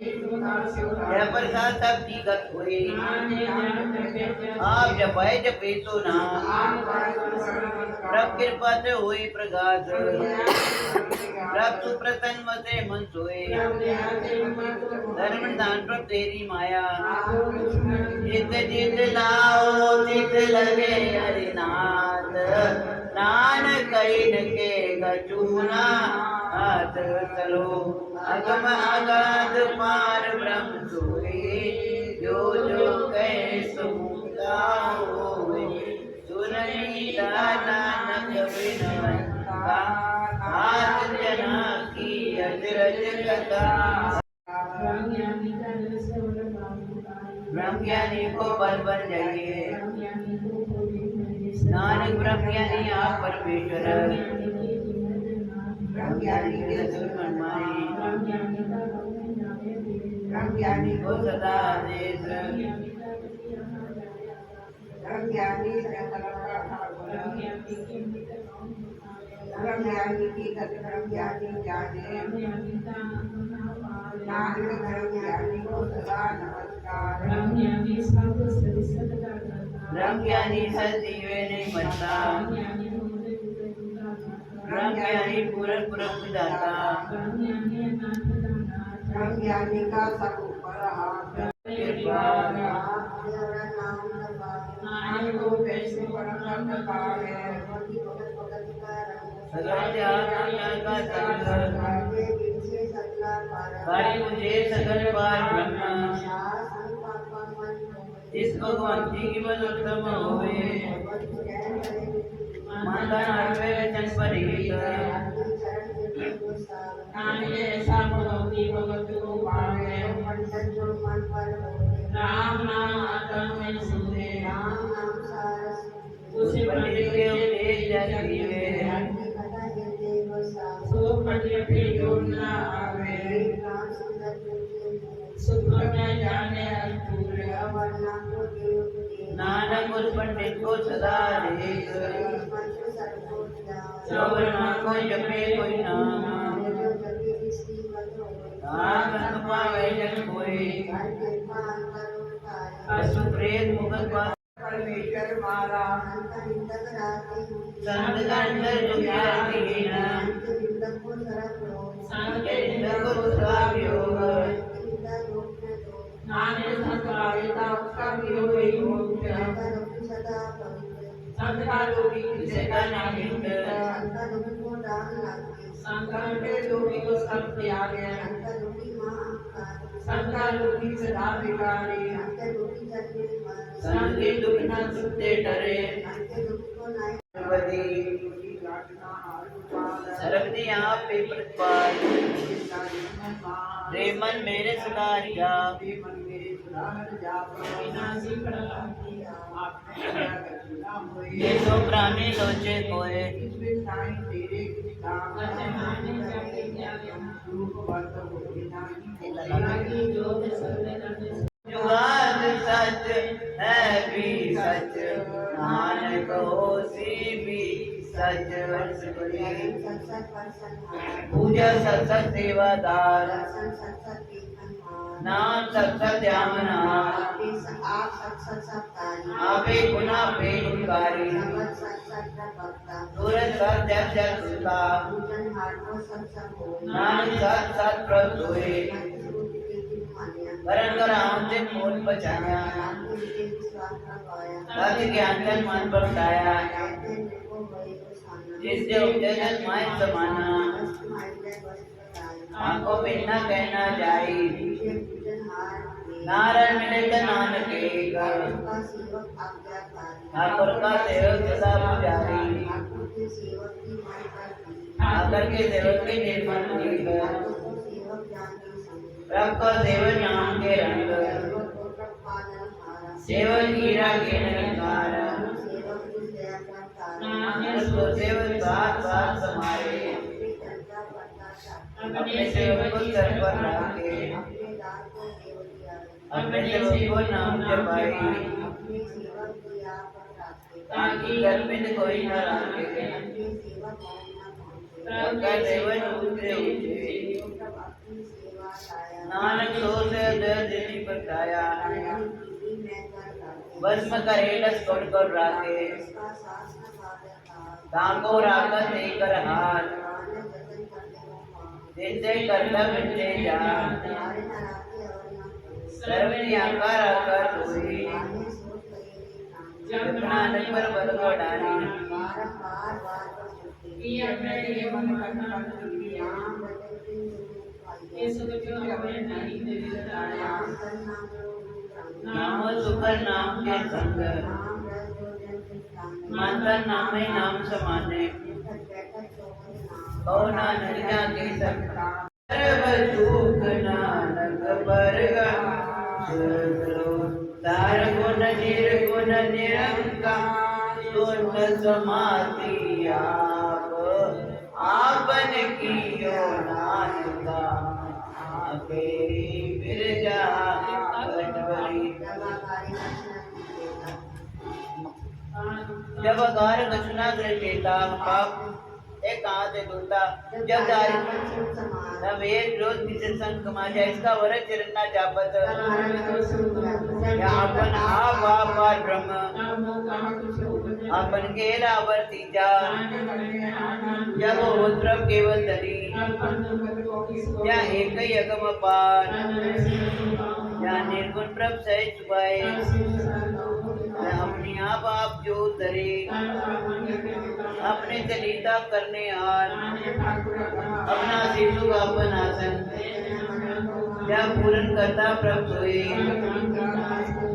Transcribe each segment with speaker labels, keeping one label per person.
Speaker 1: यह प्रसाद सब जीगत हुए आप जपाए जपे तो प्रभ कृपा से प्रगाध प्रभ सुप्रसन्न मते मन सोए। धर्म दान तेरी माया। जित जित लाओ जित लगे हरिनाथ। कहीं के कचूना। हाथ चलो अगम अगाध पार ब्रह्म सोए। जो जो कहे सुमुक्ता होए सुननी नानक विनवंता। हाथ जना की अजरज कथा। ब्रह्म ज्ञानी को बल बन जाइए। नानक ब्रह्म ज्ञानी आप परमेश्वर। ब्रह्म ज्ञानी के रसूल मनमानी ब्रह्म ज्ञानी को सदा आदेश।
Speaker 2: ब्रह्म ज्ञानी सकल ब्रह्म ज्ञानी की गति ब्रह्म जाने। नानक ब्रह्म ज्ञानी को सदा नमस्कार।
Speaker 1: ब्रह्म ज्ञानी सद जीवे नहीं मरता ब्रह्म ज्ञानी पूरन दाता
Speaker 2: ब्रह्म ज्ञानी का सब ऊपर हाथ
Speaker 1: सगल आत्मा का इस भगवान जी की बल उत्तम होवे माता नारवे वचन पर
Speaker 3: राम नाम आत्मा में सुने उसे
Speaker 1: पंडित के उपदेश जग जीवे
Speaker 3: सो पढ़िए फिर जोड़ना
Speaker 1: नानक उस पंडित को सदा देख। चौबरमा को जपे कोई नाम। पावे जन कोई। असु प्रेत मुगत
Speaker 2: परमेश्वर मारा।
Speaker 1: संत गंधर दुखिया दीन संत इंद्र को सदा योग
Speaker 3: नाने संत का लोभी किसे का नाम संकट के लोभी को सब त्याग है संत का लोभी सदा बिगाड़ी।
Speaker 1: संत के दुख न सुनते डरे। सर्वदी आप पे प्रतिपाल। रे मन मेरे सुधार जा
Speaker 3: विनाशी प्रलंब
Speaker 1: ये तो प्राणी लोचे कोय
Speaker 3: क्या लगी जो सर्वे
Speaker 1: जुगाद सच है भी सच भी सच पूजा सत्सत सेवादार नाम सत्सत आपे गुना पे गुणकारी सूरज सत जब जब सुता नानक सत सत प्रभ होए वरण कर आमचे मोल बचाया सत्य ज्ञान का मन बरसाया जिससे उपजन माय समाना। आँखों बिना कहना जाई नारायण मिले तो नानक ठाकुर का सेवक सदा पुजारी। ठाकर के सेवक के निर्मल रब का सेवन नाम के रंग। सेवन हीरा के उसको सेवन साथ साथ समारे अपने सेवक को सर पर रखे अपने नाम जपाई ताकि में कोई न रखे सबका सेवन ऊँचे ऊँचे नानक सो से दर्द नहीं बरताया
Speaker 2: मैं कर लागे
Speaker 1: भस्म कर राखे तांगो राखत कर हाथ
Speaker 2: को पावे
Speaker 1: जिनसे करता बिनते जा
Speaker 2: हमारे न राखे और न
Speaker 1: जब पर बल को डाली
Speaker 2: बारंबार बार पर सुनते
Speaker 3: किया मेरे मन करना
Speaker 2: नाम
Speaker 3: बताया
Speaker 2: नाम
Speaker 1: के संग माता नामे नाम समाने
Speaker 2: बैठक चौबन नाम
Speaker 1: कौ संग सर्व सुख नानक आप आपन कियो नानका आपे बिरजा
Speaker 2: देता
Speaker 1: जब अगार कछुना ग्रह लेता पाप एक से धुलता जब दारी तब एक रोज किसे संग कमा जाए इसका वरद चिरना जापत। या अपन आप पार ब्रह्म। अपन के जब होत्र केवल धरी या एक ही अगम पार या निर्गुण प्रभ सह अपने आप आप जो धरे अपने चलीता करने हार अपना शिशु का अपन आसन या पूर्ण करता प्रभ सोए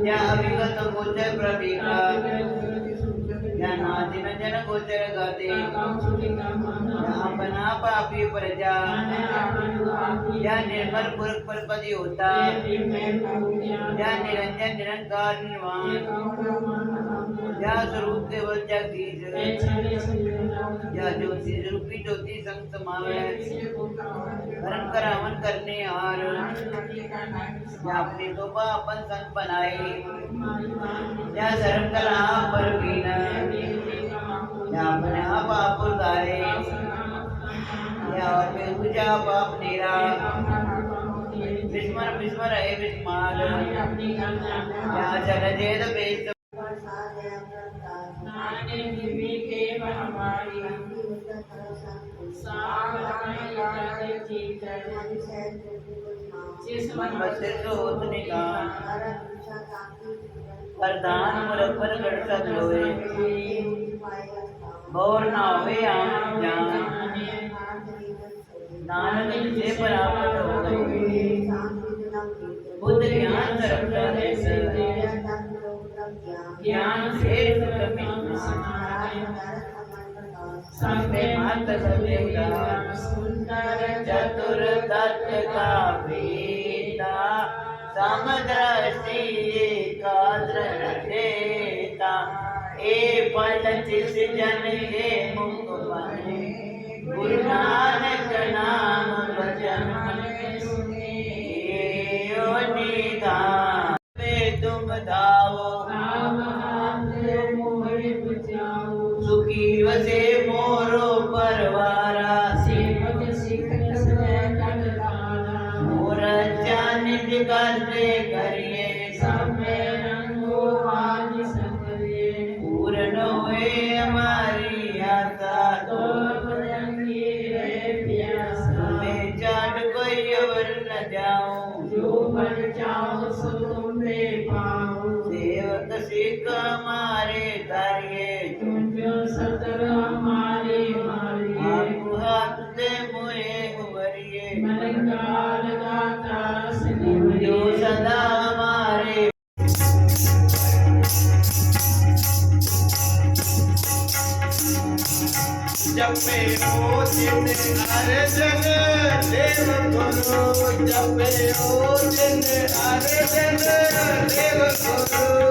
Speaker 1: या अभिगत गोचर प्रभेगा गोचर गाते अपना पापी प्रजा या निर्मल पुरुष परपति होता या निरंजन निरंकार निर्वाण या स्वरूप केवल जगदीश या ज्योति रूपी ज्योति संग समावे हरण करावन करने हार। या अपनी तोबा अपन संग बनाए। या शर्म करा पर बीना या अपने आप आप उतारे। या बेहुजा बाप नेरा विस्मर विस्मर है विस्मार। या चल जेद बेस निकान
Speaker 2: हमारा पूछा ताकि
Speaker 1: वरदान मुरख पर गढ़ सब लोए गौर ना होवे आम जान
Speaker 2: जीवन
Speaker 1: से प्राप्त हो बुद्ध ज्ञान सरलता
Speaker 3: सुंदर
Speaker 1: चतुर तट का बेटा समुद्र से एकाग्र देता ए पल जिस जन के मुख बने।
Speaker 3: का लगाता
Speaker 1: जो सदा हमारे
Speaker 4: जपे ओ जिन देव गुरु जपे ओ जिन अर्जन देव गुरु
Speaker 1: जपे हो जिसे यारे जन देव गुरु हो
Speaker 4: ओ जिन गुरु।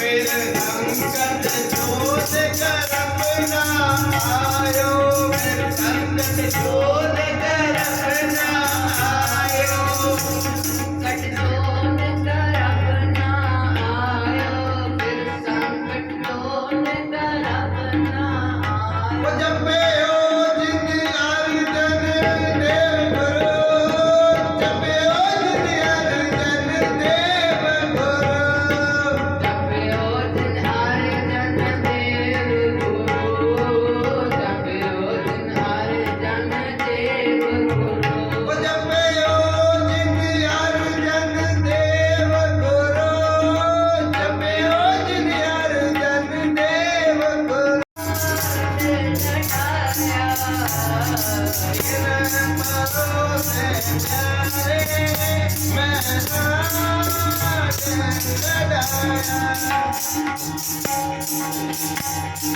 Speaker 4: फिर संकट जोत कर